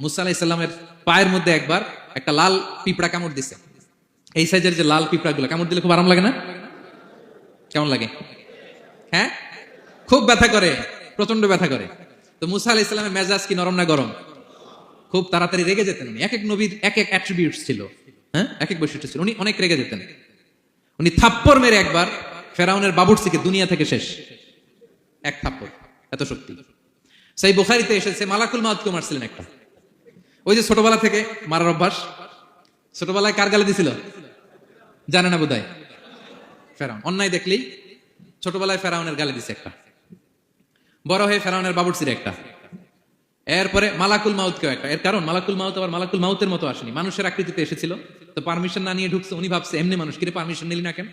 মুসা পায়ের মধ্যে একবার একটা লাল পিঁপড়া কামড় দিছে। এই সাইজের যে লাল পিঁপড়াগুলো, কামড় দিলে খুব আরাম লাগে না? কেমন লাগে? হ্যাঁ? খুব ব্যথা করে প্রচণ্ড ব্যথা করে। তো মুসা আলাহ ইসলামের মেজাজ কি নরম না গরম? খুব তাড়াতাড়ি রেগে যেতেন উনি। এক এক নবীর এক এক অ্যাট্রিবিউটস ছিল। হ্যাঁ? এক এক বৈশিষ্ট্য ছিল। উনি অনেক রেগে যেতেন। উনি থাপ্পড় মেরে একবার ফেরাউনের বাবুরসিকে দুনিয়া থেকে শেষ। এক থাপ্পড়। এত শক্তি। সেই বুখারিতে এসেছে মালাকুল মাউদকে মারছিলেন একটা। ওই যে ছোটবেলা থেকে মারার অভ্যাস, ছোটবেলায় কার গালে দিছিল? জানে না বোধহয়। ফেরাউন। অন্যায় দেখলেই ছোটবেলায় ফেরাউনের গালে দিছে একটা। বড় হয়ে ফেরাউনের বাবুর বাবুরসির একটা। এরপরে মালাকুল মাউতকেও একটা। এর কারণ, মালাকুল মাউত আবার মালাকুল মাউতের মতো আসেনি। মানুষের আকৃতিতে এসেছিল। তো পারমিশন না নিয়ে ঢুকছে, উনি ভাবছে, এমনি মানুষ, কিরে পারমিশন নিলি না কেন?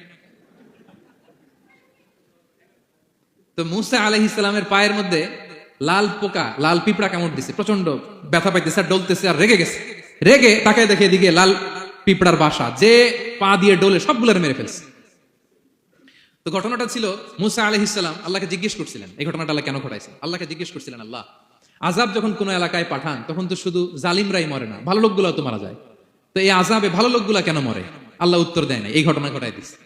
তো মুসা আলহ ইসলামের পায়ের মধ্যে লাল পোকা, লাল পিঁপড়া কামড় দিছে প্রচণ্ড ব্যথা পাইতেছে আর ডলতেছে আর রেগে গেছে। রেগে তাকায় দেখে দিকে লাল পিঁপড়ার বাসা, যে পা দিয়ে ডোলে সবগুলোর মেরে ফেলছে। তো ঘটনাটা ছিল মুসা আলহ ইসলাম আল্লাহকে জিজ্ঞেস করছিলেন, এই ঘটনাটা আল্লাহ কেন ঘটাইছে? আল্লাহকে জিজ্ঞেস করছিলেন, আল্লাহ আজাব যখন কোনো এলাকায় পাঠান, তখন তো শুধু জালিমরাই মরে না, ভালো লোকগুলো তো মারা যায়। তো এই আজাবে ভালো লোকগুলা কেন মরে? আল্লাহ উত্তর দেয় না এই ঘটনা ঘটাই দিচ্ছে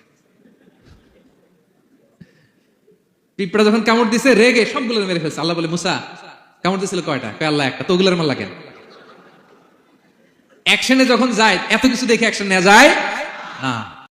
পিঁপড়া যখন কামড় দিছে, রেগে সবগুলো মেরে ফেলছে। আল্লাহ বলে, মুসা, কামড় দিছিল কয়টা? কয়, আল্লাহ একটা। তো ওগুলোর মাল্লা কেন? অ্যাকশনে যখন যায়, এত কিছু দেখে অ্যাকশন নেওয়া যায়? না।